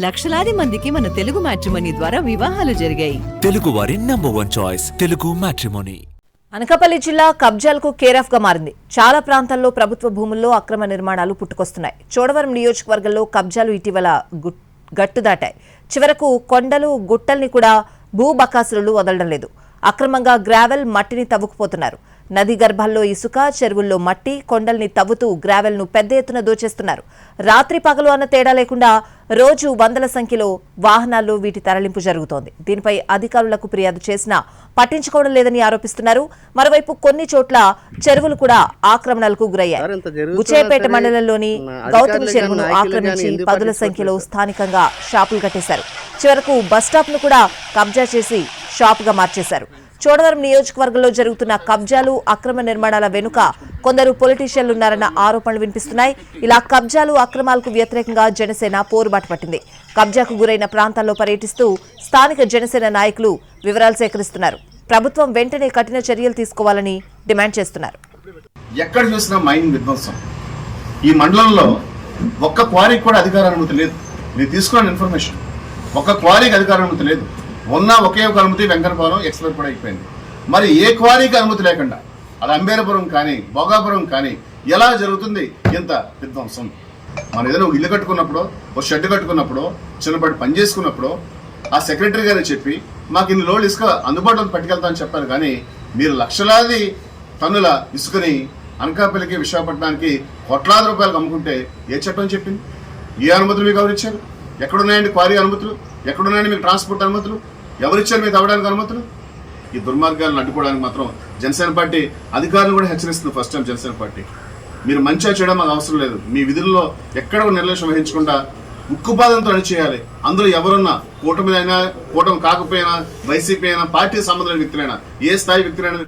లక్షలాది మందికి మన తెలుగు మ్యాట్రిమనీ ద్వారా వివాహాలు జరిగాయి. తెలుగు వారి number one choice Telugu matrimony. Anakapalli జిల్లా కబ్జాలకు కేరాఫ్గా మారింది. చాలా ప్రాంతాల్లో ప్రభుత్వ భూముల్లో అక్రమ నిర్మాణాలు పుట్టుకొస్తున్నాయి. చోడవరం నియోజకవర్గంలో కబ్జాలు ఇటీవల గట్టు దాటాయి. చివరకు కొండలు గుట్టల్ని కూడా భూ బకాసులు వదలడం లేదు. అక్రమంగా గ్రావెల్ మట్టిని తవ్వుకుపోతున్నారు. నది గర్భాల్లో ఇసుక చెరువుల్లో మట్టి కొండల్ని తవ్వుతూ గ్రావెల్ను పెద్ద ఎత్తున దోచేస్తున్నారు. రాత్రి పగలు అన్న తేడా లేకుండా రోజు వందల సంఖ్యలో వాహనాల్లో వీటి తరలింపు జరుగుతోంది. దీనిపై అధికారులకు ఫిర్యాదు చేసినా పట్టించుకోవడం లేదని ఆరోపిస్తున్నారు. మరోవైపు కొన్ని చోట్ల చెరువులు కూడా ఆక్రమణలకు గురయ్యాయి. గుచేపేట మండలంలోని గౌతమి చెరువును ఆక్రమించి పదుల సంఖ్యలో స్థానికంగా షాపులు కట్టేశారు. చివరకు బస్టాప్ను కూడా కబ్జా చేసి షాప్గా మార్చేశారు. చోడవరం నియోజకవర్గంలో జరుగుతున్న కబ్జాలు అక్రమ నిర్మాణాల వెనుక కొందరు పొలిటీషియన్లు ఉన్నారన్న ఆరోపణలు వినిపిస్తున్నాయి. ఇలా కబ్జాలు అక్రమాలకు వ్యతిరేకంగా జనసేన పోరుబాటు పట్టింది. కబ్జాకు గురైన ప్రాంతాల్లో పర్యటిస్తూ స్థానిక జనసేన నాయకులు వివరాలు సేకరిస్తున్నారు. ప్రభుత్వం వెంటనే కఠిన చర్యలు తీసుకోవాలని డిమాండ్ చేస్తున్నారు. ఎక్కడ చూసినా మైన్ విధ్వంసం. ఈ మండలంలో ఒక్క క్వారీకి కూడా అధికార అనుమతి లేదు. మీరు తీసుకున్న ఇన్ఫర్మేషన్ ఒక్క క్వారీకి అధికార అనుమతి లేదు. ఉన్న ఒకే ఒక అనుమతి వెంకటపురం ఎక్స్పైర్ కూడా అయిపోయింది. మరి ఏ క్వారీకి అనుమతి లేకుండా అది అంబేరపురం కానీ భోగాపురం కానీ ఎలా జరుగుతుంది? ఇంత విధ్వంసం. మనం ఏదైనా ఒక ఇల్లు కట్టుకున్నప్పుడు ఒక షెడ్ కట్టుకున్నప్పుడు చిన్నపాటి పని చేసుకున్నప్పుడు ఆ సెక్రటరీ గారు చెప్పి మాకు ఇన్ని లోడ్లు ఇసుక అందుబాటులో పట్టుకెళ్తామని చెప్పారు కానీ మీరు లక్షలాది టన్నుల ఇసుకని అనకాపల్లికి విశాఖపట్నానికి కోట్లాది రూపాయలకు అమ్ముకుంటే ఏ చట్టం చెప్పింది? ఏ అనుమతులు మీకు ఎవరు ఇచ్చారు ఎక్కడున్నాయండి క్వారీ అనుమతులు? ఎక్కడున్నాయండి మీకు ట్రాన్స్పోర్ట్ అనుమతులు? ఎవరిచ్చారు మీకు తవ్వడానికి అనుమతులు? ఈ దుర్మార్గాలను అడ్డుకోవడానికి మాత్రం జనసేన పార్టీ అధికారులు కూడా హెచ్చరిస్తుంది ఫస్ట్ టైం జనసేన పార్టీ. మీరు మంచిగా చేయడం మాకు అవసరం లేదు. మీ విధుల్లో ఎక్కడ నిర్లక్ష్యం వహించకుండా ఉక్కుపాదంతో అణిచేయాలి. అందులో ఎవరున్నా కూటమి అయినా కూటమి కాకపోయినా వైసీపీ అయినా పార్టీ సంబంధమైన వ్యక్తులైనా ఏ స్థాయి వ్యక్తులైనా